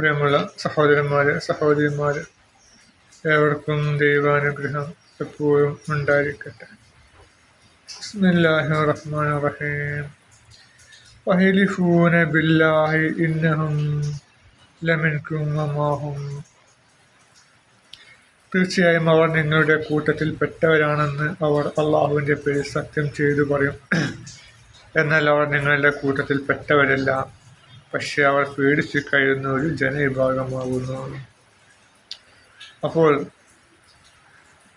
പ്രിയമുള്ള സഹോദരന്മാരെ സഹോദരിമാരെ ഏവർക്കും ദൈവാനുഗ്രഹം എപ്പോഴും ഉണ്ടായിരിക്കട്ടെ. റഹ്മാൻ റഹീം. ബില്ലാഹി ഇന്നഹും തീർച്ചയായും അവർ നിങ്ങളുടെ കൂട്ടത്തിൽ പെട്ടവരാണെന്ന് അവർ അള്ളാഹുവിന്റെ പേരിൽ സത്യം ചെയ്തു പറയും. എന്നാൽ അവർ നിങ്ങളുടെ കൂട്ടത്തിൽ പെട്ടവരല്ല പക്ഷെ അവർ പേടിച്ച് കഴിയുന്ന ഒരു ജനവിഭാഗമാകുന്നു അപ്പോൾ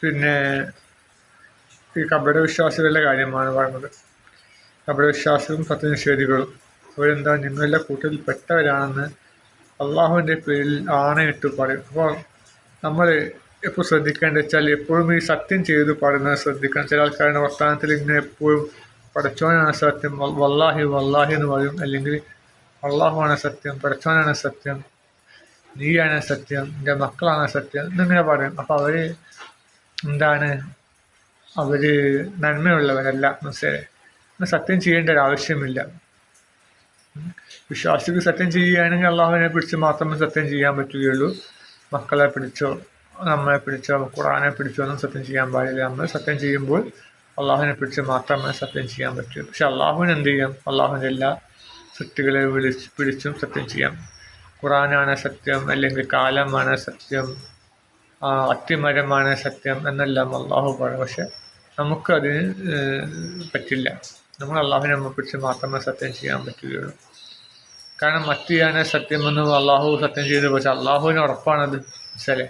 പിന്നെ ഈ കപട വിശ്വാസികളുടെ കാര്യമാണ് പറയുന്നത് കപടവിശ്വാസികളും സത്യനിഷേധികളും അവരെന്താ നിങ്ങളുടെ കൂട്ടത്തിൽ പെട്ടവരാണെന്ന് അള്ളാഹുവിന്റെ പേരിൽ ആണയിട്ട് പറയും. അപ്പോൾ നമ്മൾ എപ്പോൾ ശ്രദ്ധിക്കേണ്ടത് വെച്ചാൽ എപ്പോഴും ഈ സത്യം ചെയ്ത് പറയുന്നത് ശ്രദ്ധിക്കണം. ചില ആൾക്കാരുടെ വർത്തമാനത്തിൽ ഇങ്ങനെ എപ്പോഴും പഠിച്ചോനാണ് സത്യം വല്ലാഹി വല്ലാഹി എന്ന് പറയും. അല്ലെങ്കിൽ അള്ളാഹുവാണ് സത്യം പഠിച്ചവനാണ് സത്യം നീയാണ് സത്യം എന്റെ മക്കളാണ് സത്യം എന്നിങ്ങനെ പറയും. അപ്പോൾ അവർ എന്താണ്? അവർ നന്മയുള്ളവരല്ല മനസ്സിലെ സത്യം ചെയ്യേണ്ട ഒരു ആവശ്യമില്ല. വിശ്വാസിക്ക് സത്യം ചെയ്യുകയാണെങ്കിൽ അള്ളാഹുവിനെ പിടിച്ച് മാത്രമേ സത്യം ചെയ്യാൻ പറ്റുകയുള്ളൂ. മക്കളെ പിടിച്ചോ നമ്മളെ പിടിച്ചോ ഖുറാനെ പിടിച്ചോ ഒന്നും സത്യം ചെയ്യാൻ പാടില്ല. നമ്മൾ സത്യം ചെയ്യുമ്പോൾ അള്ളാഹുവിനെ പിടിച്ച് മാത്രമേ സത്യം ചെയ്യാൻ പറ്റൂ. പക്ഷെ അള്ളാഹുവിന് എന്ത് ചെയ്യാം? അള്ളാഹുവിന്റെ എല്ലാ സൃഷ്ടികളെ വിളിച്ച് പിടിച്ചും സത്യം ചെയ്യാം. ഖുറാനാണ് സത്യം അല്ലെങ്കിൽ കാലമാണ് സത്യം അത്തിമരമാണ് സത്യം എന്നെല്ലാം അള്ളാഹു പറയും. പക്ഷെ നമുക്ക് അതിന് പറ്റില്ല. നമ്മൾ അള്ളാഹുവിനെ പിടിച്ച് മാത്രമേ സത്യം ചെയ്യാൻ പറ്റുകയുള്ളൂ. കാരണം മറ്റിയാണ് സത്യമെന്ന് അള്ളാഹു സത്യം ചെയ്തു. പക്ഷെ അള്ളാഹുവിന് ഉറപ്പാണത്. വെച്ചാലേ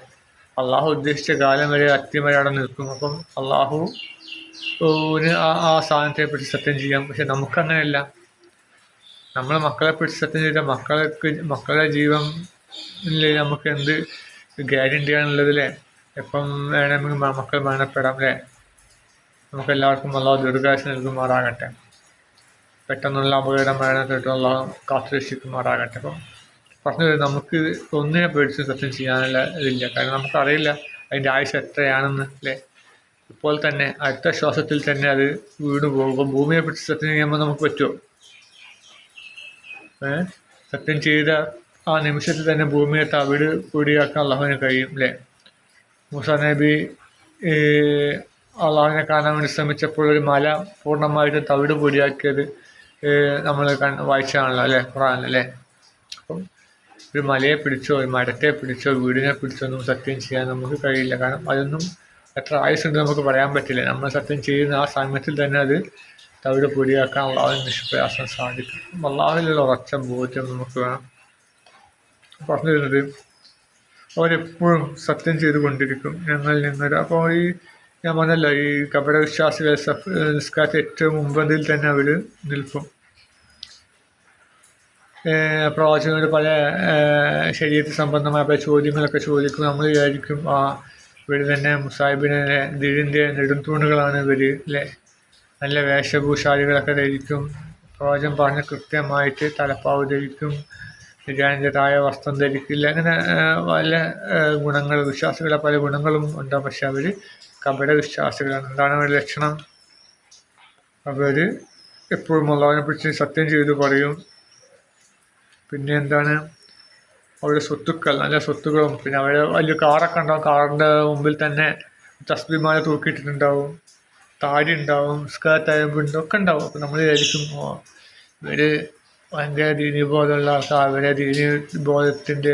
അള്ളാഹു ഉദ്ദേശിച്ച കാലം വരെ അത്യമര അവിടെ നിൽക്കും. അപ്പം അള്ളാഹുവിന് ആ ആ സാധനത്തെ പറ്റി സത്യം ചെയ്യാം. പക്ഷെ നമുക്കങ്ങനെയല്ല. നമ്മളെ മക്കളെ പിടിച്ചതിന് ശേഷം മക്കൾക്ക് മക്കളുടെ ജീവൻ നമുക്ക് എന്ത് ഗ്യാരണ്ടിയാണുള്ളത് അല്ലേ എപ്പം വേണമെങ്കിൽ മക്കൾ മരണപ്പെടാം അല്ലേ നമുക്ക് എല്ലാവർക്കും അള്ളാഹു ദീർഘാശ നൽകുമാറാകട്ടെ. പെട്ടെന്നുള്ള അപകടം മരണത്തിട്ട് അള്ളാഹു കാത്തുരക്ഷിക്കുമാറാകട്ടെ അപ്പം പറഞ്ഞു നമുക്ക് ഒന്നിനെ പേടിച്ച് സത്യം ചെയ്യാനുള്ള ഇതില്ല. കാരണം നമുക്കറിയില്ല അതിന്റെ ആയുസ് എത്രയാണെന്ന് അല്ലേ ഇപ്പോൾ തന്നെ അടുത്ത ശ്വാസത്തിൽ തന്നെ അത് വീണ് പോകും ഭൂമിയെ പിടിച്ച് സത്യം ചെയ്യുമ്പോൾ നമുക്ക് പറ്റുമോ? സത്യം ചെയ്ത ആ നിമിഷത്തിൽ തന്നെ ഭൂമിയെ തവിട് പൊടിയാക്കാൻ അള്ളാഹുവിന് കഴിയും അല്ലേ മൂസ നബി അള്ളാഹുവിനെ കാണാൻ വേണ്ടി ശ്രമിച്ചപ്പോൾ ഒരു മല പൂർണമായിട്ട് തവിട് പൊടിയാക്കിയത് നമ്മൾ വായിച്ചാണല്ലോ അല്ലേ ഖുറാനല്ലേ അപ്പം ഒരു മലയെ പിടിച്ചോ ഒരു മരത്തെ പിടിച്ചോ വീടിനെ പിടിച്ചോ ഒന്നും സത്യം ചെയ്യാൻ നമുക്ക് കഴിയില്ല. കാരണം അതൊന്നും എത്ര ആയുസുണ്ട് നമുക്ക് പറയാൻ പറ്റില്ല. നമ്മൾ സത്യം ചെയ്യുന്ന ആ സമയത്തിൽ തന്നെ അത് തവിട് പൊടിയാക്കാൻ അള്ളാഹുവിന് നിഷ്പ്രയാസം സാധിക്കും. അള്ളാഹുവിലുള്ള ഉറച്ച ബോധ്യം നമുക്ക് വേണം. പറഞ്ഞു തരുന്നത് അവരെപ്പോഴും സത്യം ചെയ്തുകൊണ്ടിരിക്കും ഞങ്ങൾ നിന്നൊരു അപ്പോൾ ഈ ഞാൻ പറഞ്ഞല്ല ഈ കപടവിശ്വാസികൾ നിസ്കാരത്തെ ഏറ്റവും മുമ്പതിൽ തന്നെ അവർ നിൽക്കും. പ്രവാചകർ പല ശരീരത്തിൽ സംബന്ധമായ പല ചോദ്യങ്ങളൊക്കെ ചോദിക്കും. നമ്മൾ വിചാരിക്കും ആ ഇവർ തന്നെ മുസാഹിബിനെ ദിഴിന്റെ നെടുംതൂണുകളാണ് ഇവർ അല്ലേ നല്ല വേഷഭൂഷാദികളൊക്കെ ധരിക്കും. പ്രവചനം പറഞ്ഞ കൃത്യമായിട്ട് തലപ്പാവ് ധരിക്കും. നിരാഞ്ജതായ വസ്ത്രം ധരിക്കില്ല. അങ്ങനെ പല ഗുണങ്ങൾ വിശ്വാസികളെ പല ഗുണങ്ങളും ഉണ്ടാകും പക്ഷെ അവർ കപട വിശ്വാസികളാണ് എന്താണ് അവരുടെ ലക്ഷണം? അവർ എപ്പോഴും ഉള്ളവനെ പിടിച്ച് സത്യം ചെയ്ത് പറയും. പിന്നെ എന്താണ്? അവരുടെ സ്വത്തുക്കൾ നല്ല സ്വത്തുക്കളും. പിന്നെ അവരുടെ വലിയ കാറൊക്കെ ഉണ്ടാവും. കാറിന്റെ മുമ്പിൽ തന്നെ തസ്ബിമാരെ തൂക്കിയിട്ടിട്ടുണ്ടാവും. താടി ഉണ്ടാവും സ്കേർട്ടായുമ്പോൾ ഒക്കെ ഉണ്ടാവും അപ്പോൾ നമ്മൾ വിചാരിക്കും ഇവർ ഭയങ്കര ദീനീബോധമുള്ള ആൾക്കാർ അവരെ ദീനി ബോധത്തിന്റെ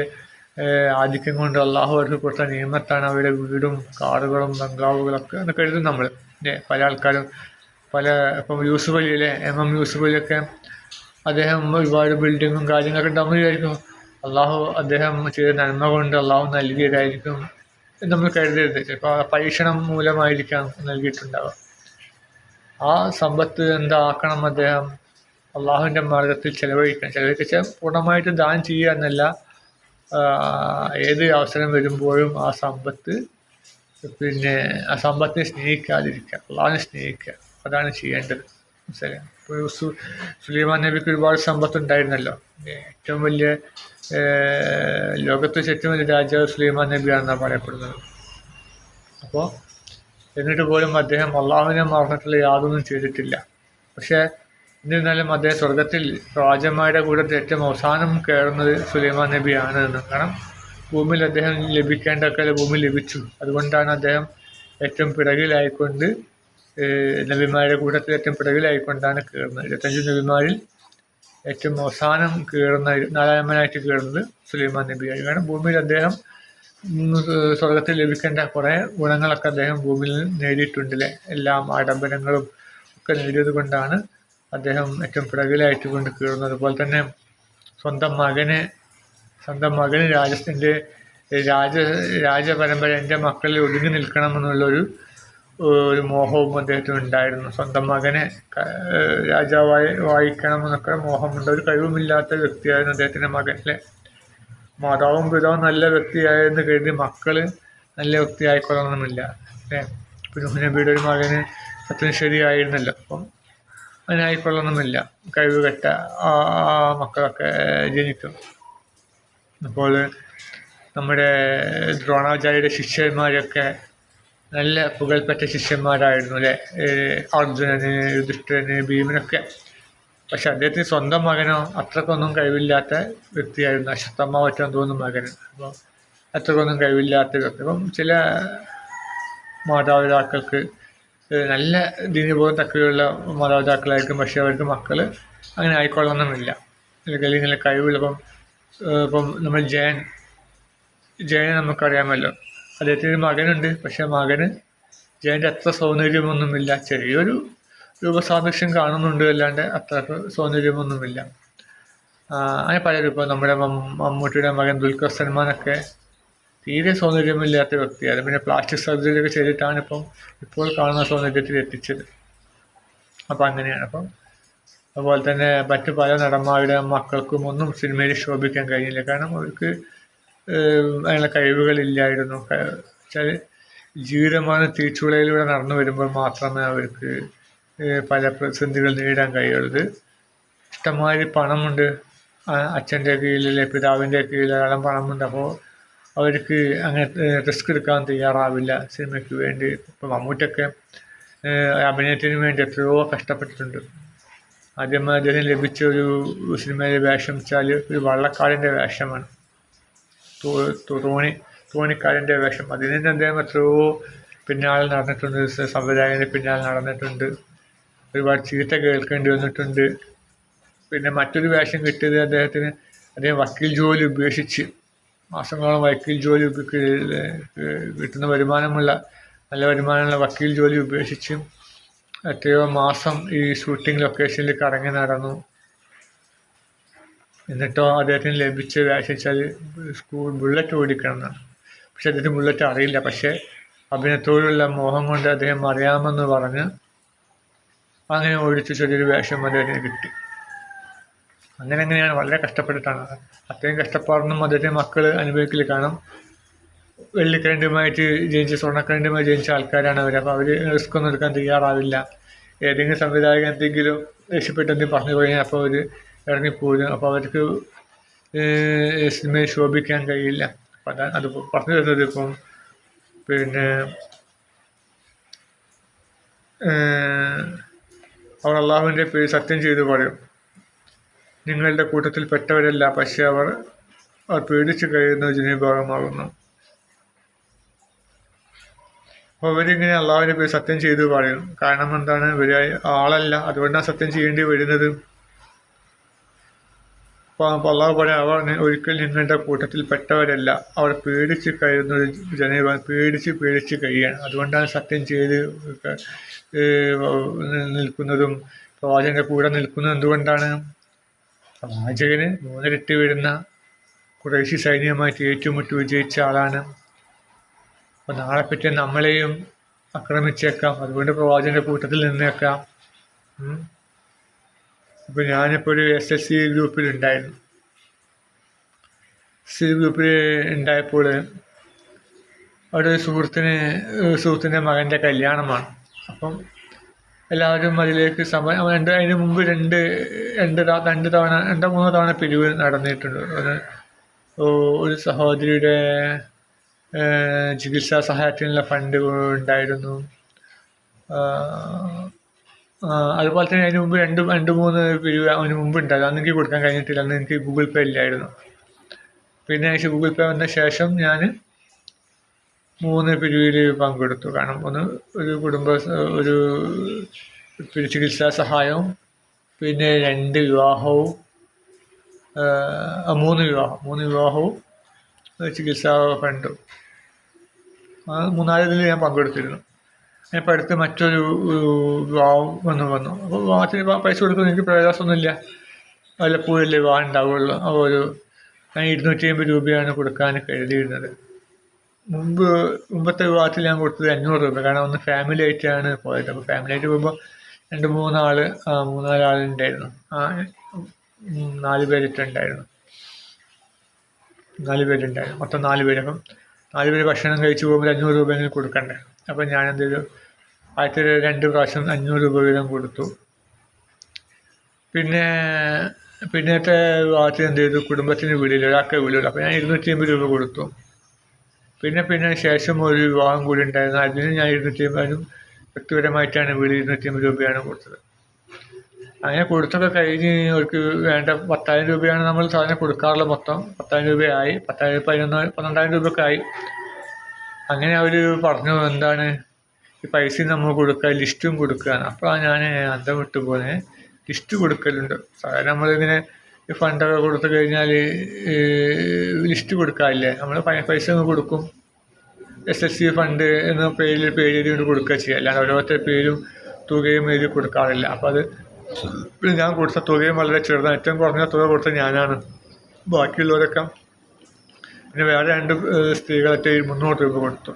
ആധിക്യം കൊണ്ട് അള്ളാഹു അവർക്ക് കൊടുത്ത നിയമത്താണ് അവരുടെ വീടും കാറുകളും ബംഗ്ലാവുകളൊക്കെ എന്നൊക്കെ എഴുതും നമ്മൾ പല ആൾക്കാരും പല ഇപ്പം യൂസുഫ് അലി അല്ലേ എം എം യൂസുഫ് അലിയൊക്കെ അദ്ദേഹം ഒരുപാട് ബിൽഡിങ്ങും കാര്യങ്ങളൊക്കെ നമ്മൾ വിചാരിക്കും അള്ളാഹു അദ്ദേഹം ചെയ്ത നന്മ കൊണ്ട് അള്ളാഹു നൽകിയതായിരിക്കും നമ്മൾ കരുതരുത്. ചിലപ്പോൾ പരീക്ഷണം മൂലമായിരിക്കാം നൽകിയിട്ടുണ്ടാവുക. ആ സമ്പത്ത് എന്താക്കണം അദ്ദേഹം? അള്ളാഹുവിന്റെ മാർഗത്തിൽ ചിലവഴിക്കണം. ചിലവഴിച്ചാൽ പൂർണമായിട്ട് ദാനം ചെയ്യുക എന്നല്ല ഏത് അവസരം വരുമ്പോഴും ആ സമ്പത്ത് പിന്നെ ആ സമ്പത്തിനെ സ്നേഹിക്കാതിരിക്കുക. അള്ളാഹിനെ സ്നേഹിക്കുക. അതാണ് ചെയ്യേണ്ടത്. മനസ്സിലായി? ഇപ്പോൾ സുലൈമാൻ നബിക്ക് ഒരുപാട് സമ്പത്ത് ഉണ്ടായിരുന്നല്ലോ ഏറ്റവും വലിയ ലോകത്തെ ഏറ്റവും വലിയ രാജാവ് സുലൈമാൻ നബിയാണെന്നാണ് പറയപ്പെടുന്നത്. അപ്പോൾ എന്നിട്ട് പോലും അദ്ദേഹം അള്ളാഹുവിനെ മറന്നിട്ടുള്ള യാതൊന്നും ചെയ്തിട്ടില്ല. പക്ഷേ എന്നിരുന്നാലും അദ്ദേഹം സ്വർഗത്തിൽ രാജന്മാരുടെ കൂടെ ഏറ്റവും അവസാനം കയറുന്നത് സുലൈമാൻ നബിയാണ് എന്ന്. കാരണം ഭൂമിയിൽ അദ്ദേഹം ലഭിക്കേണ്ടതൊക്കെ ഭൂമി ലഭിച്ചു. അതുകൊണ്ടാണ് അദ്ദേഹം ഏറ്റവും പിറകിലായിക്കൊണ്ട് നബിമാരുടെ കൂട്ടത്തിൽ ഏറ്റവും പിറകിലായിക്കൊണ്ടാണ് കയറുന്നത്. ഇരുപത്തഞ്ച് നബിമാരിൽ ഏറ്റവും അവസാനം കയറുന്ന നാലാമനായിട്ട് കയറുന്നത് സുലൈമാൻ നബിയായി കാരണം ഭൂമിയിൽ അദ്ദേഹം സ്വർഗത്തിൽ ലഭിക്കേണ്ട കുറേ ഗുണങ്ങളൊക്കെ അദ്ദേഹം ഭൂമിയിൽ നേടിയിട്ടുണ്ടല്ലേ? എല്ലാം ആഡംബരങ്ങളും ഒക്കെ നേടിയത് കൊണ്ടാണ് അദ്ദേഹം ഏറ്റവും പിറകിലായിട്ട് കൊണ്ട് കീറുന്നത് അതുപോലെ തന്നെ സ്വന്തം മകനെ സ്വന്തം മകന് രാജസ്ഥന്റെ രാജ രാജപരമ്പര എന്റെ മക്കളിൽ ഒതുങ്ങി നിൽക്കണമെന്നുള്ളൊരു ഒരു മോഹവും അദ്ദേഹത്തിന് ഉണ്ടായിരുന്നു. സ്വന്തം മകനെ രാജാവായി വായിക്കണമെന്നൊക്കെ മോഹമുണ്ട്. ഒരു കഴിവുമില്ലാത്ത വ്യക്തിയായിരുന്നു അദ്ദേഹത്തിന്റെ മകൻ അല്ലേ? മാതാവും പിതാവും നല്ല വ്യക്തിയായെന്ന് കരുതി മക്കൾ നല്ല വ്യക്തി ആയിക്കൊള്ളണമെന്നില്ല അല്ലേ? പിന്നെ നബിയുടെ ഒരു മകന് അത്രയും ശരിയായിരുന്നല്ലോ. അപ്പം അതിനായിക്കൊള്ളണമെന്നില്ല. കഴിവ് കെട്ട മക്കളൊക്കെ ജനിക്കും അപ്പോൾ നമ്മുടെ ദ്രോണാചാര്യയുടെ ശിഷ്യന്മാരൊക്കെ നല്ല പുകൾപ്പെട്ട ശിഷ്യന്മാരായിരുന്നു അല്ലേ? അർജുനന് യുധിഷ്ഠിരന് ഭീമനൊക്കെ. പക്ഷെ അദ്ദേഹത്തിന് സ്വന്തം മകനോ അത്രക്കൊന്നും കഴിവില്ലാത്ത വ്യക്തിയായിരുന്നു. അശ്വത്തമ്മ പറ്റാൻ തോന്നുന്ന മകൻ അപ്പോൾ അത്രക്കൊന്നും കഴിവില്ലാത്ത വ്യക്തി. അപ്പം ചില മാതാപിതാക്കൾക്ക് നല്ല ദീനബോധം തക്കയുള്ള മാതാപിതാക്കളായിരിക്കും. പക്ഷേ അവർക്ക് മക്കൾ അങ്ങനെ ആയിക്കൊള്ളണമെന്നില്ല. അല്ലെങ്കിൽ ഇങ്ങനെ കഴിവുള്ളപ്പം ഇപ്പം നമ്മൾ ജയൻ ജയനെ നമുക്കറിയാമല്ലോ. അദ്ദേഹത്തിന് മകനുണ്ട്. പക്ഷെ മകന് ജയന്റെ അത്ര സൗന്ദര്യമൊന്നുമില്ല. ചെറിയൊരു രൂപസാദൃശ്യം കാണുന്നുണ്ട് അല്ലാണ്ട് അത്ര സൗന്ദര്യമൊന്നുമില്ല. അങ്ങനെ പലരും ഇപ്പോൾ നമ്മുടെ മമ്മൂട്ടിയുടെ മകൻ ദുൽഖർ സൽമാനൊക്കെ തീരെ സൗന്ദര്യമില്ലാത്ത വ്യക്തിയാണ് പിന്നെ പ്ലാസ്റ്റിക് സർജറി ഒക്കെ ചെയ്തിട്ടാണ് ഇപ്പം ഇപ്പോൾ കാണുന്ന സൗന്ദര്യത്തിൽ എത്തിച്ചത്. അപ്പം അങ്ങനെയാണ്. അപ്പം അതുപോലെ തന്നെ മറ്റു പല നടന്മാരുടെ മക്കൾക്കും ഒന്നും സിനിമയിൽ ശോഭിക്കാൻ കഴിഞ്ഞില്ല. കാരണം അവർക്ക് അതിനുള്ള കഴിവുകളില്ലായിരുന്നു. വെച്ചാൽ ജീവിതമാണ് തീച്ചുളയിലൂടെ നടന്നു വരുമ്പോൾ മാത്രമേ അവർക്ക് പല പ്രതിസന്ധികൾ നേരിടാൻ കഴിയുള്ളത്. ഇഷ്ടമായി പണമുണ്ട്. അച്ഛന്റെ കീഴിൽ പിതാവിന്റെ കീഴിൽ ധാരാളം പണമുണ്ട്. അപ്പോൾ അവർക്ക് അങ്ങനെ റിസ്ക് എടുക്കാൻ തയ്യാറാവില്ല സിനിമയ്ക്ക് വേണ്ടി. ഇപ്പം മമ്മൂറ്റൊക്കെ അഭിനയത്തിന് വേണ്ടി എത്രയോ കഷ്ടപ്പെട്ടിട്ടുണ്ട്. ആദ്യമായി അദ്ദേഹം ലഭിച്ച ഒരു സിനിമയിലെ വേഷം വെച്ചാൽ ഒരു വള്ളക്കാടിന്റെ വേഷമാണ്. തോണി തോണിക്കാരന്റെ വേഷം. അതിന് അദ്ദേഹം എത്രയോ പിന്നാലെ നടന്നിട്ടുണ്ട്. സംവിധായകന്റെ പിന്നാലെ നടന്നിട്ടുണ്ട്. ഒരുപാട് ചീത്ത കേൾക്കേണ്ടി വന്നിട്ടുണ്ട്. പിന്നെ മറ്റൊരു വേഷം കിട്ടിയത് അദ്ദേഹത്തിന് അദ്ദേഹം വക്കീൽ ജോലി ഉപേക്ഷിച്ച് മാസങ്ങളോളം വക്കീൽ ജോലി കിട്ടുന്ന വരുമാനമുള്ള നല്ല വരുമാനമുള്ള വക്കീൽ ജോലി ഉപേക്ഷിച്ച് എത്രയോ മാസം ഈ ഷൂട്ടിംഗ് ലൊക്കേഷനിൽ കറങ്ങി നടന്നു. എന്നിട്ടോ അദ്ദേഹത്തിന് ലഭിച്ച വേഷിച്ചാൽ സ്കൂൾ ബുള്ളറ്റ് ഓടിക്കണം എന്നാണ് പക്ഷെ അദ്ദേഹത്തിന് ബുള്ളറ്റ് അറിയില്ല. പക്ഷേ അഭിനയത്തോടുള്ള മോഹം കൊണ്ട് അദ്ദേഹം അറിയാമെന്ന് പറഞ്ഞ് അങ്ങനെ ഓടിച്ചു ചെറിയൊരു വേഷം അദ്ദേഹത്തിന് കിട്ടി. അങ്ങനെ അങ്ങനെയാണ് വളരെ കഷ്ടപ്പെട്ടിട്ടാണ്. അത്രയും കഷ്ടപ്പാടൊന്നും മധുരത്തെ മക്കൾ അനുഭവിക്കില്ല കാരണം വെള്ളിക്കരണ്ടുമായിട്ട് ജനിച്ച സ്വർണക്കരണ്ടുമായി ജനിച്ച ആൾക്കാരാണ് അവർ അപ്പോൾ അവർ റിസ്ക് ഒന്നും എടുക്കാൻ തയ്യാറാവില്ല. ഏതെങ്കിലും സംവിധായകൻ എന്തെങ്കിലും രക്ഷപ്പെട്ട് എന്തെങ്കിലും പറഞ്ഞു കഴിഞ്ഞാൽ അപ്പോൾ അവർ ഇറങ്ങിപ്പോരും. അപ്പോൾ അവർക്ക് സിനിമയെ ശോഭിക്കാൻ കഴിയില്ല. അപ്പം അതാണ് അത് പറഞ്ഞു തരുന്നത് ഇപ്പം പിന്നെ അവർ അള്ളാഹുവിന്റെ പേര് സത്യം ചെയ്തു പറയും. നിങ്ങളുടെ കൂട്ടത്തിൽ പെട്ടവരല്ല പക്ഷേ അവർ അവർ പേടിച്ചു കഴിയുന്ന ജനവിഭാഗമാകുന്നു അപ്പോൾ അവരിങ്ങനെ അള്ളാഹുവിന്റെ പേര് സത്യം ചെയ്തു പറയും. കാരണം എന്താണ്? ഇവർ ആളല്ല. അതുകൊണ്ടാണ് സത്യം ചെയ്യേണ്ടി വരുന്നത്. അള്ളാഹു പറയാം അവർ ഒരിക്കൽ നിങ്ങളുടെ കൂട്ടത്തിൽ പെട്ടവരല്ല. അവർ പേടിച്ച് കഴിയുന്ന ജനവിഭാഗം പേടിച്ച് പേടിച്ച് കഴിയാണ്. അതുകൊണ്ടാണ് സത്യം ചെയ്ത് നിൽക്കുന്നതും പ്രവാചകന്റെ കൂടെ നിൽക്കുന്നത് എന്തുകൊണ്ടാണ്? പ്രവാചകന് മൂന്നിരട്ടി വരുന്ന കുറേശ്ശി സൈന്യമായിട്ട് ഏറ്റുമുട്ടി വിജയിച്ച ആളാണ്. അപ്പോൾ നാളെ പറ്റിയ നമ്മളെയും ആക്രമിച്ചേക്കാം. അതുകൊണ്ട് പ്രവാചകന്റെ കൂട്ടത്തിൽ നിന്നേക്കാം. അപ്പോൾ ഞാനിപ്പോൾ ഒരു എസ് എസ് സി ഗ്രൂപ്പിൽ ഉണ്ടായിരുന്നു. സി ഗ്രൂപ്പിൽ ഉണ്ടായപ്പോൾ അവിടെ ഒരു സുഹൃത്തിന് സുഹൃത്തിന്റെ മകന്റെ കല്യാണമാണ്. അപ്പം എല്ലാവരും അതിലേക്ക് സമയം രണ്ട് അതിന് മുമ്പ് രണ്ട് രണ്ട് രണ്ട് തവണ രണ്ടോ മൂന്നോ തവണ പിരിവ് നടന്നിട്ടുണ്ട്. ഒരു ഒരു സഹോദരിയുടെ ചികിത്സാ സഹായത്തിനുള്ള ഫണ്ട് ഉണ്ടായിരുന്നു. അതുപോലെ തന്നെ അതിന് മുമ്പ് രണ്ട് രണ്ട് മൂന്ന് പിരിവ് അതിന് മുമ്പ് ഉണ്ടായിരുന്നു. അന്ന് എനിക്ക് കൊടുക്കാൻ കഴിഞ്ഞിട്ടില്ല. അന്ന് എനിക്ക് ഗൂഗിൾ പേ ഇല്ലായിരുന്നു. പിന്നെ ഗൂഗിൾ പേ വന്ന ശേഷം ഞാൻ മൂന്ന് പിരിവിൽ പങ്കെടുത്തു. കാരണം ഒന്ന് ഒരു കുടുംബ ഒരു ചികിത്സാ സഹായവും പിന്നെ രണ്ട് വിവാഹവും മൂന്ന് വിവാഹം മൂന്ന് വിവാഹവും ചികിത്സാ ഫണ്ടും. മൂന്നാൽ ഞാൻ പങ്കെടുത്തിരുന്നു. ഇപ്പോൾ അടുത്ത് മറ്റൊരു വിവാഹം വന്നു വന്നു. അപ്പോൾ വിവാഹത്തിന് പൈസ കൊടുക്കുന്ന എനിക്ക് പ്രയാസമൊന്നുമില്ല. വല്ലപ്പോഴല്ലേ വിവാഹം ഉണ്ടാവുള്ളൂ അപ്പോൾ ഒരു ഞാൻ ഇരുന്നൂറ്റി അമ്പത് രൂപയാണ് കൊടുക്കാൻ കരുതിയിരുന്നത്. മുമ്പ് മുമ്പത്തെ വിവാഹത്തിൽ ഞാൻ കൊടുത്തത് അഞ്ഞൂറ് രൂപ. കാരണം ഒന്ന് ഫാമിലി ആയിട്ടാണ് പോയത്. അപ്പോൾ ഫാമിലി ആയിട്ട് പോകുമ്പോൾ രണ്ട് മൂന്നാൾ മൂന്നാലാളുണ്ടായിരുന്നു. ആ നാല് പേരിട്ടുണ്ടായിരുന്നു. നാല് പേരുണ്ടായിരുന്നു. മൊത്തം നാല് പേര്. അപ്പം നാല് പേര് ഭക്ഷണം കഴിച്ച് പോകുമ്പോൾ അഞ്ഞൂറ് രൂപ എങ്കിലും കൊടുക്കണ്ടേ? അപ്പം ഞാൻ എന്ത് രണ്ട് പ്രാവശ്യം അഞ്ഞൂറ് രൂപ വീതം കൊടുത്തു. പിന്നെ പിന്നത്തെ ഭാഗത്ത് എന്ത് ചെയ്തു? കുടുംബത്തിന് വീടില്ല ഒരാൾക്ക് വീടില്ല അപ്പോൾ ഞാൻ ഇരുന്നൂറ്റി അമ്പത് രൂപ കൊടുത്തു. പിന്നെ പിന്നെ ശേഷം ഒരു വിവാഹം കൂടി ഉണ്ടായിരുന്നു. അതിന് ഞാൻ ഇരുന്നൂറ്റി അമ്പതിനും വ്യക്തിപരമായിട്ടാണ് വീട് ഇരുന്നൂറ്റി അമ്പത് രൂപയാണ് കൊടുത്തത്. അങ്ങനെ കൊടുത്തൊക്കെ കഴിഞ്ഞ് അവർക്ക് വേണ്ട പത്തായിരം രൂപയാണ് നമ്മൾ സാധനം കൊടുക്കാറുള്ളത് മൊത്തം. പത്തായിരം രൂപയായി. പത്തായിരം പതിനൊന്ന് പന്ത്രണ്ടായിരം രൂപയൊക്കെ ആയി. അങ്ങനെ അവർ പറഞ്ഞു എന്താണ്? ഈ പൈസ നമ്മൾ കൊടുക്കുക ലിസ്റ്റും കൊടുക്കുകയാണ് അപ്പോൾ ഞാൻ അന്തം വിട്ടു പോലെ ലിസ്റ്റ് കൊടുക്കലുണ്ട്. സാധാരണ നമ്മളിങ്ങനെ ഈ ഫണ്ടൊക്കെ കൊടുത്തു കഴിഞ്ഞാൽ ലിസ്റ്റ് കൊടുക്കാറില്ലേ? നമ്മൾ പൈസ കൊടുക്കും. എസ് എസ് സി ഫണ്ട് എന്ന പേരിൽ പേര് കൊണ്ട് കൊടുക്കുക ചെയ്യുക അല്ലാതെ ഓരോരുത്തരുടെ പേരും തുകയും എഴുതി കൊടുക്കാറില്ല. അപ്പോൾ അത് ഞാൻ കൊടുത്ത തുകയും വളരെ ചെറുതാണ്. ഏറ്റവും കുറഞ്ഞ തുക കൊടുത്ത ഞാനാണ്. ബാക്കിയുള്ളവരൊക്കെ പിന്നെ വേറെ രണ്ട് സ്ത്രീകളൊക്കെ മുന്നൂറ് രൂപ കൊടുത്തു.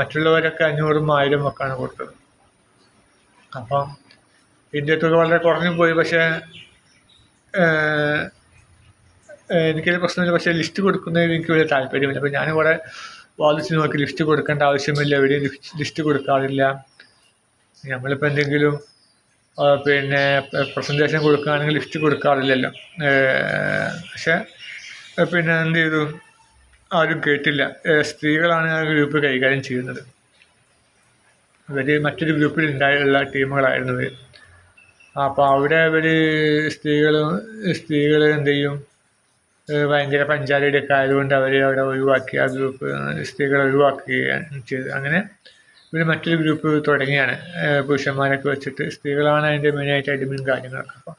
മറ്റുള്ളവരൊക്കെ അഞ്ഞൂറും ആയിരം ഒക്കെയാണ് കൊടുത്തത്. അപ്പം ഇതിന്റെ തുക വളരെ കുറഞ്ഞു പോയി. പക്ഷേ എനിക്കൊരു പ്രശ്നമില്ല. പക്ഷേ ലിസ്റ്റ് കൊടുക്കുന്നതിൽ എനിക്ക് വലിയ താല്പര്യമില്ല. അപ്പോൾ ഞാൻ കുറേ വാദിച്ച് നോക്കി ലിസ്റ്റ് കൊടുക്കേണ്ട ആവശ്യമില്ല. എവിടെയും ലിസ്റ്റ് കൊടുക്കാറില്ല. നമ്മളിപ്പോൾ എന്തെങ്കിലും പിന്നെ പ്രസന്റേഷൻ കൊടുക്കുകയാണെങ്കിൽ ലിസ്റ്റ് കൊടുക്കാറില്ലല്ലോ. പക്ഷേ പിന്നെ എന്ത് ചെയ്തു? ആരും കേട്ടില്ല. സ്ത്രീകളാണ് ആ ഗ്രൂപ്പ് കൈകാര്യം ചെയ്യുന്നത്. അവർ മറ്റൊരു ഗ്രൂപ്പിൽ ഉണ്ടായുള്ള ടീമുകളായിരുന്നു ഇവർ അപ്പോൾ അവിടെ അവർ സ്ത്രീകൾ സ്ത്രീകൾ എന്ത് ചെയ്യും? ഭയങ്കര പഞ്ചായത്തിലൊക്കെ ആയതുകൊണ്ട് അവർ അവിടെ ഒഴിവാക്കി ആ ഗ്രൂപ്പ് സ്ത്രീകളെ ഒഴിവാക്കുകയാണ് ചെയ്തത്. അങ്ങനെ ഇവർ മറ്റൊരു ഗ്രൂപ്പ് തുടങ്ങിയാണ്. പുരുഷന്മാരൊക്കെ വെച്ചിട്ട് സ്ത്രീകളാണ് അതിന്റെ മെയിനായിട്ട് അടിമയും കാര്യങ്ങളൊക്കെ. അപ്പോൾ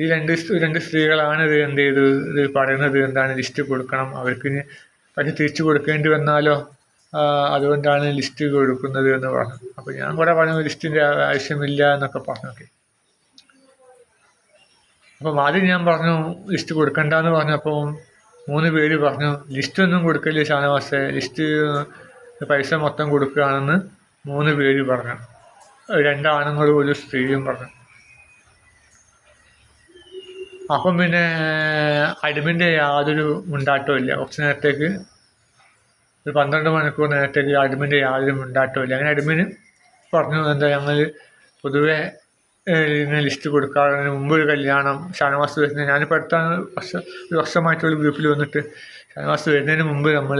ഈ രണ്ട് രണ്ട് സ്ത്രീകളാണ് ഇത് എന്ത് ചെയ്തു ഇത് പറയുന്നത് എന്താണ് ലിസ്റ്റ് കൊടുക്കണം? അവർക്ക് പക്ഷെ തിരിച്ചു കൊടുക്കേണ്ടി വന്നാലോ? അതുകൊണ്ടാണ് ലിസ്റ്റ് കൊടുക്കുന്നത് എന്ന് പറഞ്ഞു അപ്പോൾ ഞാൻ കൂടെ പറഞ്ഞു ലിസ്റ്റിന്റെ ആവശ്യമില്ല എന്നൊക്കെ പറഞ്ഞു. ഓക്കെ. അപ്പം ആദ്യം ഞാൻ പറഞ്ഞു ലിസ്റ്റ് കൊടുക്കണ്ട കൊടുക്കണ്ടെന്ന് പറഞ്ഞപ്പോൾ മൂന്ന് പേര് പറഞ്ഞു ലിസ്റ്റ് ഒന്നും കൊടുക്കില്ല ഷാനവാസെ? ലിസ്റ്റ് പൈസ മൊത്തം കൊടുക്കുകയാണെന്ന് മൂന്ന് പേര് പറഞ്ഞു. രണ്ടാണുങ്ങളും ഒരു സ്ത്രീയും പറഞ്ഞു. അപ്പം പിന്നെ അടിമിന്റെ യാതൊരു മുണ്ടാട്ടവും ഇല്ല കുറച്ച് നേരത്തേക്ക് ഒരു പന്ത്രണ്ട് മണിക്കൂർ നേരത്തേക്ക് അടിമിന്റെ യാതൊരു മുണ്ടാട്ടവും ഇല്ല അങ്ങനെ അടിമിന് പറഞ്ഞു എന്താ ഞങ്ങൾ പൊതുവെ ഇങ്ങനെ ലിസ്റ്റ് കൊടുക്കാറ് മുമ്പ് ഒരു കല്യാണം ഷാനവാസ് വരുന്നത് ഞാനിപ്പോൾ അടുത്താണ് വർഷം ഒരു വർഷമായിട്ടുള്ള ഗ്രൂപ്പിൽ വന്നിട്ട് ഷാനവാസ് വരുന്നതിന് മുമ്പ് നമ്മൾ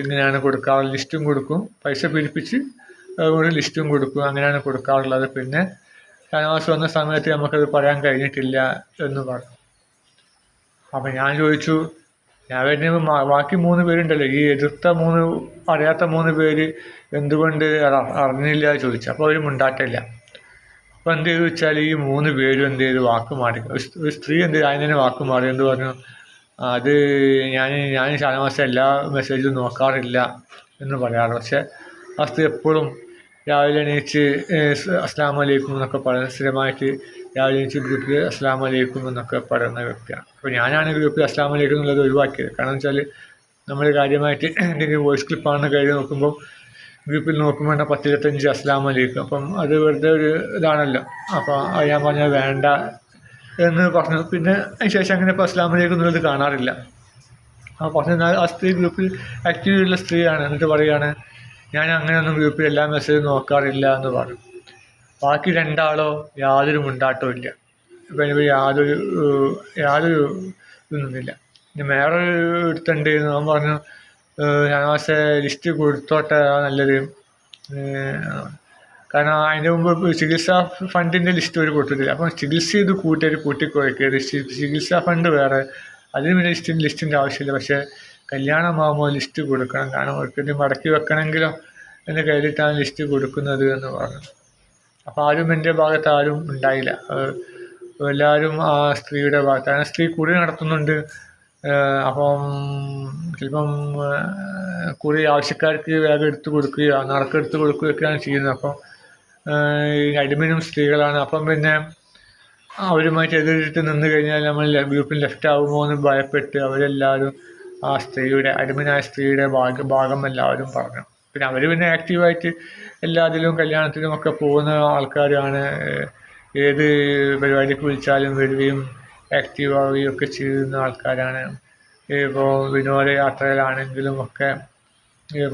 ഇങ്ങനെയാണ് കൊടുക്കാറ്. ലിസ്റ്റും കൊടുക്കും. പൈസ പിരിപ്പിച്ച് ഒരു ലിസ്റ്റും കൊടുക്കും. അങ്ങനെയാണ് കൊടുക്കാറുള്ളത്. പിന്നെ ഷാനവാസ് വന്ന സമയത്ത് നമുക്കത് പറയാൻ കഴിഞ്ഞിട്ടില്ല എന്ന് പറഞ്ഞു. അപ്പം ഞാൻ ചോദിച്ചു ഞാൻ വരുന്ന ബാക്കി മൂന്ന് പേരുണ്ടല്ലോ ഈ എതിർത്ത മൂന്ന് അറിയാത്ത മൂന്ന് പേര് എന്തുകൊണ്ട് അറിഞ്ഞില്ല ചോദിച്ചു. അപ്പോൾ അവർ മുണ്ടാട്ടില്ല. അപ്പോൾ എന്ത് ചെയ്തു വെച്ചാൽ ഈ മൂന്ന് പേരും എന്ത് ചെയ്തു? വാക്ക് മാറി. ഒരു സ്ത്രീ എന്ത് ചെയ്തു? അതിന് വാക്ക് മാറി. എന്ന് പറഞ്ഞു? അത് ഞാൻ ഞാൻ ഷാനവാസ എല്ലാ മെസ്സേജും നോക്കാറില്ല എന്ന് പറയാറ്. പക്ഷേ ആ സ്ത്രീ എപ്പോഴും രാവിലെ എണീച്ച് അസ്ലാം വലൈക്കും എന്നൊക്കെ പറയുന്ന സ്ഥിരമായിട്ട് രാവിലെ എണീച്ച് ഗ്രൂപ്പിൽ അസ്ലാം വലൈക്കും എന്നൊക്കെ പറയുന്ന വ്യക്തിയാണ്. അപ്പോൾ ഞാനാണ് ഗ്രൂപ്പിൽ അസ്ലാം വലൈക്കും എന്നുള്ളത് ഒഴിവാക്കിയത്. കാരണം വെച്ചാൽ നമ്മൾ കാര്യമായിട്ട് എന്തെങ്കിലും വോയിസ് ക്ലിപ്പാണെന്ന് കഴിഞ്ഞ് നോക്കുമ്പോൾ ഗ്രൂപ്പിൽ നോക്കുമ്പോൾ പത്തിരുപത്തഞ്ച് അസ്ലാം വലൈക്കും അപ്പം അത് വെറുതെ ഒരു ഇതാണല്ലോ. അപ്പോൾ ഞാൻ പറഞ്ഞാൽ വേണ്ട എന്ന് പറഞ്ഞു. പിന്നെ അതിന് ശേഷം അങ്ങനെ ഇപ്പോൾ അസ്ലാം വലൈക്കും എന്നുള്ളത് കാണാറില്ല. അപ്പോൾ പറഞ്ഞാൽ ആ സ്ത്രീ ഗ്രൂപ്പിൽ ആക്റ്റീവുള്ള സ്ത്രീയാണ്. എന്നിട്ട് പറയുകയാണ് ഞാൻ അങ്ങനെയൊന്നും ഗ്രൂപ്പിൽ എല്ലാ മെസ്സേജും നോക്കാറില്ല എന്ന് പറഞ്ഞു. ബാക്കി രണ്ടാളോ യാതൊരു മുണ്ടാട്ടവും ഇല്ല. ഇപ്പം യാതൊരു യാതൊരു ഇതൊന്നുമില്ല ഇനി വേറെ എടുത്തുണ്ട് അവൻ പറഞ്ഞു ഷാനവാസെ ലിസ്റ്റ് കൊടുത്തോട്ടെ നല്ലത്. കാരണം അതിന്റെ മുമ്പ് ചികിത്സാ ഫണ്ടിന്റെ ലിസ്റ്റ് ഒരു കൊടുത്തിട്ടില്ല. അപ്പം ചികിത്സ ചെയ്ത് കൂട്ടിയൊരു കൂട്ടിക്കുഴക്കരുത് ചികിത്സാ ഫണ്ട് വേറെ. അതിന് പിന്നെ ലിസ്റ്റിന്റെ ലിസ്റ്റിന്റെ ആവശ്യമില്ല. പക്ഷേ കല്യാണമാകുമ്പോൾ ലിസ്റ്റ് കൊടുക്കണം. കാരണം ഒരിക്കലും മടക്കി വെക്കണമെങ്കിലോ എന്ന് കരുതിയിട്ടാണ് ലിസ്റ്റ് കൊടുക്കുന്നത് എന്ന് പറഞ്ഞു അപ്പോൾ ആരും എന്റെ ഭാഗത്ത് ആരും ഉണ്ടായില്ല. എല്ലാവരും ആ സ്ത്രീയുടെ ഭാഗത്താണ് സ്ത്രീ കുറി നടത്തുന്നുണ്ട്. അപ്പം ചിലപ്പം കുറി ആവശ്യക്കാർക്ക് വേഗം എടുത്തു കൊടുക്കുകയോ നറുക്കെടുത്ത് കൊടുക്കുകയൊക്കെയാണ് ചെയ്യുന്നത്. അപ്പം അടിമനും സ്ത്രീകളാണ്. അപ്പം പിന്നെ അവരുമായിട്ട് എതിരിട്ട് നിന്ന് കഴിഞ്ഞാൽ നമ്മൾ ഗ്രൂപ്പിൽ ലെഫ്റ്റ് ആകുമോ എന്ന് ഭയപ്പെട്ട് അവരെല്ലാവരും ആ സ്ത്രീയുടെ അടിമനായ സ്ത്രീയുടെ ഭാഗ ഭാഗം എല്ലാവരും പറഞ്ഞു. പിന്നെ അവർ പിന്നെ ആക്റ്റീവായിട്ട് എല്ലാത്തിലും കല്യാണത്തിലും ഒക്കെ പോകുന്ന ആൾക്കാരാണ്. ഏത് പരിപാടിക്ക് വിളിച്ചാലും വരികയും ആക്റ്റീവ് ആവുകയും ഒക്കെ ചെയ്യുന്ന ആൾക്കാരാണ്. ഇപ്പോൾ വിനോദയാത്രയിലാണെങ്കിലും ഒക്കെ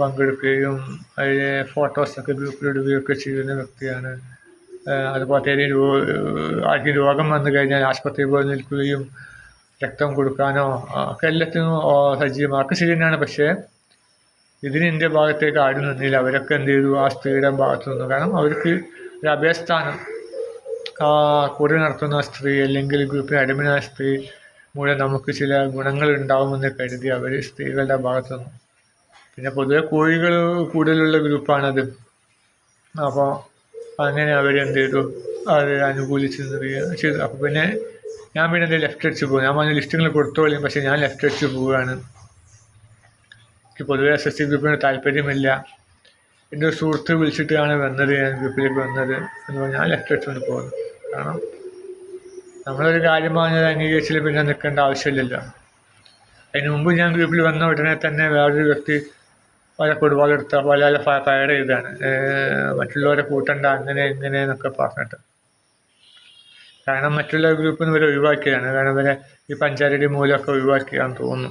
പങ്കെടുക്കുകയും അതിലെ ഫോട്ടോസൊക്കെ ഗ്രൂപ്പിലിടുകയും ഒക്കെ ചെയ്യുന്ന വ്യക്തിയാണ്. അതുപോലെ തന്നെ ആർക്കും രോഗം വന്നു കഴിഞ്ഞാൽ ആശുപത്രിയിൽ പോയി നിൽക്കുകയും രക്തം കൊടുക്കാനോ ഒക്കെ എല്ലാത്തിനും സജീവമാക്കുക ശരി തന്നെയാണ്. പക്ഷേ ഇതിന് എന്റെ ഭാഗത്തേക്ക് ആരും നിന്നില്ല. അവരൊക്കെ എന്ത് ചെയ്തു? ആ സ്ത്രീയുടെ ഭാഗത്ത് നിന്നു. കാരണം അവർക്ക് ഒരു അഭയസ്ഥാനം കുറി നടത്തുന്ന സ്ത്രീ അല്ലെങ്കിൽ ഗ്രൂപ്പിൽ അടിമനായ സ്ത്രീ മൂലം നമുക്ക് ചില ഗുണങ്ങൾ ഉണ്ടാവുമെന്ന് കരുതി അവർ സ്ത്രീകളുടെ ഭാഗത്ത് നിന്നു. പിന്നെ പൊതുവെ കോഴികൾ കൂടുതലുള്ള ഗ്രൂപ്പാണത്. അപ്പോൾ അങ്ങനെ അവരെന്ത് ചെയ്തു? അത് അനുകൂലിച്ച് ചെയ്തു. അപ്പോൾ പിന്നെ ഞാൻ പിന്നെ എന്റെ ലെഫ്റ്റ് അടിച്ച് പോകും ഞാൻ പറഞ്ഞ ലിസ്റ്റുകൾ കൊടുത്തോളിയും പക്ഷേ ഞാൻ ലെഫ്റ്റ് അടിച്ച് പോവുകയാണ്. എനിക്ക് പൊതുവേ എസ് എസ് സി ഗ്രൂപ്പിന് താല്പര്യമില്ല. എന്റെ ഒരു സുഹൃത്ത് വിളിച്ചിട്ടാണ് വന്നത് ഞാൻ ഗ്രൂപ്പിലേക്ക് വന്നത് എന്ന് പറഞ്ഞാൽ ഞാൻ ലെഫ്റ്റ് അടിച്ചുകൊണ്ട് പോകുന്നു കാരണം നമ്മളൊരു കാര്യം പറഞ്ഞത് അംഗീകരിച്ചിൽ പിന്നെ നിൽക്കേണ്ട ആവശ്യമില്ലല്ലോ. അതിന് മുമ്പ് ഞാൻ ഗ്രൂപ്പിൽ വന്ന ഉടനെ തന്നെ വേറൊരു വ്യക്തി പല ഫുട്ബോൾ എടുത്ത പല ഫയർ ചെയ്താണ്. മറ്റുള്ളവരെ കൂട്ടണ്ട അങ്ങനെ ഇങ്ങനെ എന്നൊക്കെ പറഞ്ഞിട്ട്. കാരണം മറ്റുള്ള ഗ്രൂപ്പിൽ നിന്ന് ഇവരെ ഒഴിവാക്കിയതാണ്. കാരണം ഇവരെ ഈ പഞ്ചാരടി മൂലമൊക്കെ ഒഴിവാക്കിയാന്ന് തോന്നുന്നു.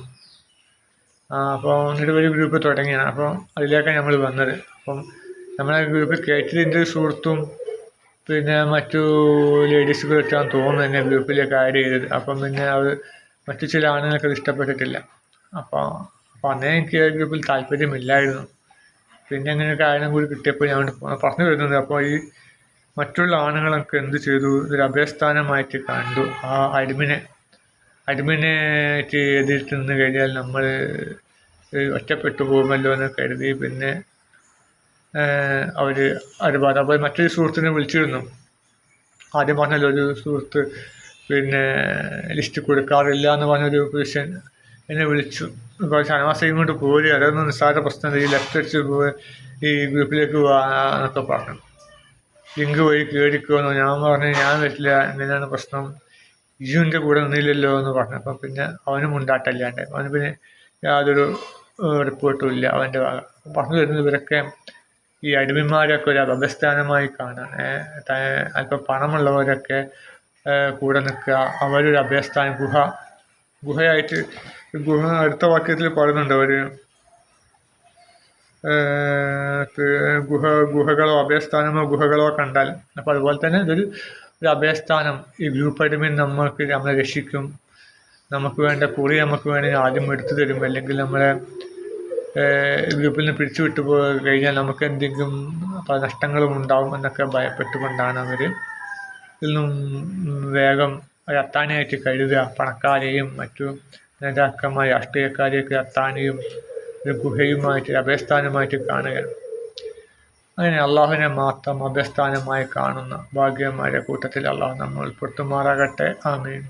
അപ്പോൾ എന്നിട്ട് ഒരു ഗ്രൂപ്പ് തുടങ്ങിയാണ് അപ്പോൾ അതിലേക്കാണ് നമ്മൾ വന്നത്. അപ്പം നമ്മളെ ഗ്രൂപ്പിൽ കയറ്റിയതിന്റെ സുഹൃത്തും പിന്നെ മറ്റു ലേഡീസുകളൊക്കെയാണെന്ന് തോന്നുന്നു എന്നെ ഗ്രൂപ്പിലേക്ക് ആഡ് ചെയ്തത്. അപ്പം പിന്നെ അത് മറ്റു ചില ആണുങ്ങൾക്ക് അത് ഇഷ്ടപ്പെട്ടിട്ടില്ല. അപ്പോൾ അപ്പോൾ അന്നേ എനിക്ക് ആ ഗ്രൂപ്പിൽ താല്പര്യമില്ലായിരുന്നു. പിന്നെ അങ്ങനെ കാരണം കൂടി കിട്ടിയപ്പോൾ ഞാൻ പറഞ്ഞു വരുന്നത് അപ്പോൾ ഈ മറ്റുള്ള ആണുങ്ങളൊക്കെ എന്ത് ചെയ്തു? ഇതൊരു അഭയസ്ഥാനമായിട്ട് കണ്ടു. ആ അടിമിനെ അഡ്മിനെ എതിർത്ത് നിന്ന് കഴിഞ്ഞാൽ നമ്മൾ ഒറ്റപ്പെട്ടു പോകുമല്ലോ എന്ന് കരുതി. പിന്നെ അവർ ഒരുപാട് അപ്പോൾ മറ്റൊരു സുഹൃത്തിനെ വിളിച്ചിരുന്നു. ആദ്യം പറഞ്ഞല്ലോ ഒരു സുഹൃത്ത് പിന്നെ ലിസ്റ്റ് കൊടുക്കാറില്ല എന്ന് പറഞ്ഞൊരു പുരുഷൻ എന്നെ വിളിച്ചു. ഇപ്പോൾ ഷാനവാസ് ഇങ്ങോട്ട് പോരുക അതൊന്നും നിസ്സാര പ്രശ്നം ഈ ലെഫ്റ്റ് അടിച്ച് ഈ ഗ്രൂപ്പിലേക്ക് പോവാ പറഞ്ഞു. ലിങ്ക് വഴി കയറിക്കുമെന്ന് ഞാൻ പറഞ്ഞു ഞാൻ വരില്ല എന്തിനാണ് പ്രശ്നം? ഇജുവിന്റെ കൂടെ നിന്നില്ലല്ലോ എന്ന് പറഞ്ഞു. അപ്പം പിന്നെ അവനും ഉണ്ടാട്ടല്ലാണ്ട് അവന് പിന്നെ യാതൊരു റിപ്പോർട്ടും ഇല്ല അവന്റെ പറഞ്ഞു വരുന്നത് ഇവരൊക്കെ ഈ അടിമന്മാരൊക്കെ ഒരു അപസ്ഥാനമായി കാണാൻ അല്പം പണമുള്ളവരൊക്കെ കൂടെ നിൽക്കുക. അവരൊരു അഭയസ്ഥാനം ഗുഹ ഗുഹയായിട്ട് ഗുഹ അടുത്ത വാക്യത്തിൽ പറയുന്നുണ്ട്. അവർ ഗുഹ ഗുഹകളോ അഭയസ്ഥാനമോ ഗുഹകളോ കണ്ടാൽ അപ്പോൾ അതുപോലെ തന്നെ ഇതൊരു ഒരു അഭയസ്ഥാനം. ഈ ഗ്രൂപ്പ് അടിമീൻ നമ്മൾക്ക് നമ്മളെ രക്ഷിക്കും. നമുക്ക് വേണ്ട കുറി നമുക്ക് വേണമെങ്കിൽ ആദ്യം എടുത്തു തരും. അല്ലെങ്കിൽ നമ്മളെ ഗ്രൂപ്പിൽ നിന്ന് പിരിച്ചു വിട്ടു പോയി കഴിഞ്ഞാൽ നമുക്ക് എന്തെങ്കിലും പല നഷ്ടങ്ങളും ഉണ്ടാവും എന്നൊക്കെ ഭയപ്പെട്ടുകൊണ്ടാണ് അവർ ഇതിൽ നിന്നും വേഗം അത്താനായിട്ട് കരുതുക. പണക്കാരെയും മറ്റു നേതാക്കന്മാർ രാഷ്ട്രീയക്കാരെയൊക്കെ അത്താണിയും ഒരു ഗുഹയുമായിട്ട് അഭയസ്ഥാനമായിട്ട് കാണുകയാണ്. അങ്ങനെ അള്ളാഹുവിനെ മാത്രം അഭയസ്ഥാനമായി കാണുന്ന ഭാഗ്യന്മാരുടെ കൂട്ടത്തിൽ അള്ളാഹു നമ്മൾ ഉൾപ്പെടുത്തുമാറാകട്ടെ. ആമീൻ.